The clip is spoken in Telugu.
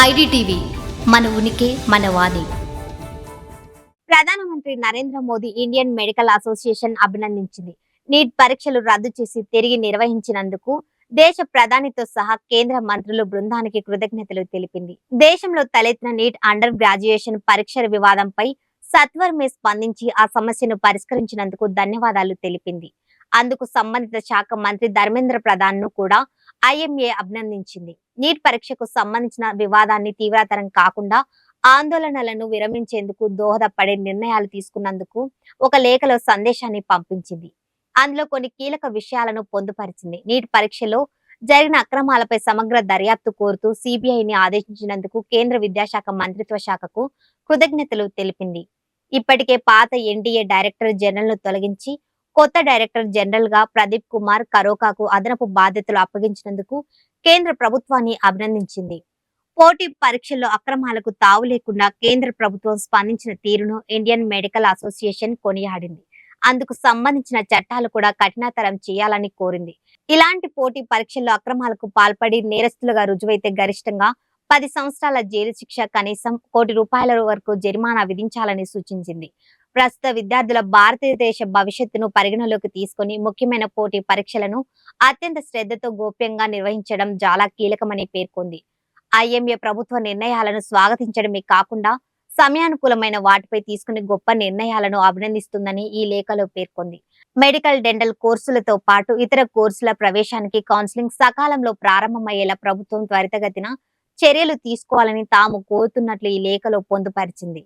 ఐడిటీవీ మన ఉనికి మన వాణి. ప్రధానమంత్రి Narendra Modi Indian Medical Association అభినందించింది. Neat పరీక్షలు రద్దు చేసి తిరిగి నిర్వహించినందుకు దేశ ప్రధానితో సహా కేంద్ర మంత్రులు బృందానికి కృతజ్ఞతలు తెలిపింది. దేశంలో తలెత్తిన నీట్ అండర్ గ్రాడ్యుయేషన్ పరీక్షల వివాదంపై సత్వరమే స్పందించి ఆ సమస్యను పరిష్కరించినందుకు ధన్యవాదాలు తెలిపింది. అందుకు సంబంధిత శాఖ మంత్రి ధర్మేంద్ర ప్రధాన్ను కూడా ఐఎంఏ అభినందించింది. నీట్ పరీక్షకు సంబంధించిన వివాదాన్ని తీవ్రతరం కాకుండా ఆందోళనలను విరమించేందుకు దోహదపడే నిర్ణయాలు తీసుకున్నందుకు ఒక లేఖలో సందేశాన్ని పంపించింది. అందులో కొన్ని కీలక విషయాలను పొందుపరిచింది. నీట్ పరీక్షలో జరిగిన అక్రమాలపై సమగ్ర దర్యాప్తు కోరుతూ సిబిఐని ఆదేశించినందుకు కేంద్ర విద్యాశాఖ మంత్రిత్వ శాఖకు కృతజ్ఞతలు తెలిపింది. ఇప్పటికే పాత ఎన్డీఏ డైరెక్టర్ జనరల్ను తొలగించి కొత్త డైరెక్టర్ జనరల్గా ప్రదీప్ కుమార్ కరోకాకు అదనపు బాధ్యతలు అప్పగించినందుకు కేంద్ర ప్రభుత్వాన్ని అభినందించింది. పోటీ పరీక్షల్లో అక్రమాలకు తావు లేకుండా కేంద్ర ప్రభుత్వం స్పందించిన తీరును ఇండియన్ మెడికల్ అసోసియేషన్ కొనియాడింది. అందుకు సంబంధించిన చట్టాలు కూడా కఠినతరం చేయాలని కోరింది. ఇలాంటి పోటీ పరీక్షల్లో అక్రమాలకు పాల్పడి నేరస్తులుగా రుజువైతే గరిష్టంగా పది సంవత్సరాల జైలు శిక్ష కనీసం కోటి రూపాయల వరకు జరిమానా విధించాలని సూచించింది. ప్రస్తుత విద్యార్థుల భారతదేశ భవిష్యత్తును పరిగణలోకి తీసుకొని ముఖ్యమైన పోటీ పరీక్షలను అత్యంత శ్రద్ధతో గోప్యంగా నిర్వహించడం చాలా కీలకమని పేర్కొంది. ఐఎంఏ ప్రభుత్వ నిర్ణయాలను స్వాగతించడమే కాకుండా సమయానుకూలమైన వాటిపై తీసుకునే గొప్ప నిర్ణయాలను అభినందిస్తుందని ఈ లేఖలో పేర్కొంది. మెడికల్ డెంటల్ కోర్సులతో పాటు ఇతర కోర్సుల ప్రవేశానికి కౌన్సిలింగ్ సకాలంలో ప్రారంభమయ్యేలా ప్రభుత్వం త్వరితగతిన చర్యలు తీసుకోవాలని తాము కోరుతున్నట్లు ఈ లేఖలో పొందుపరిచింది.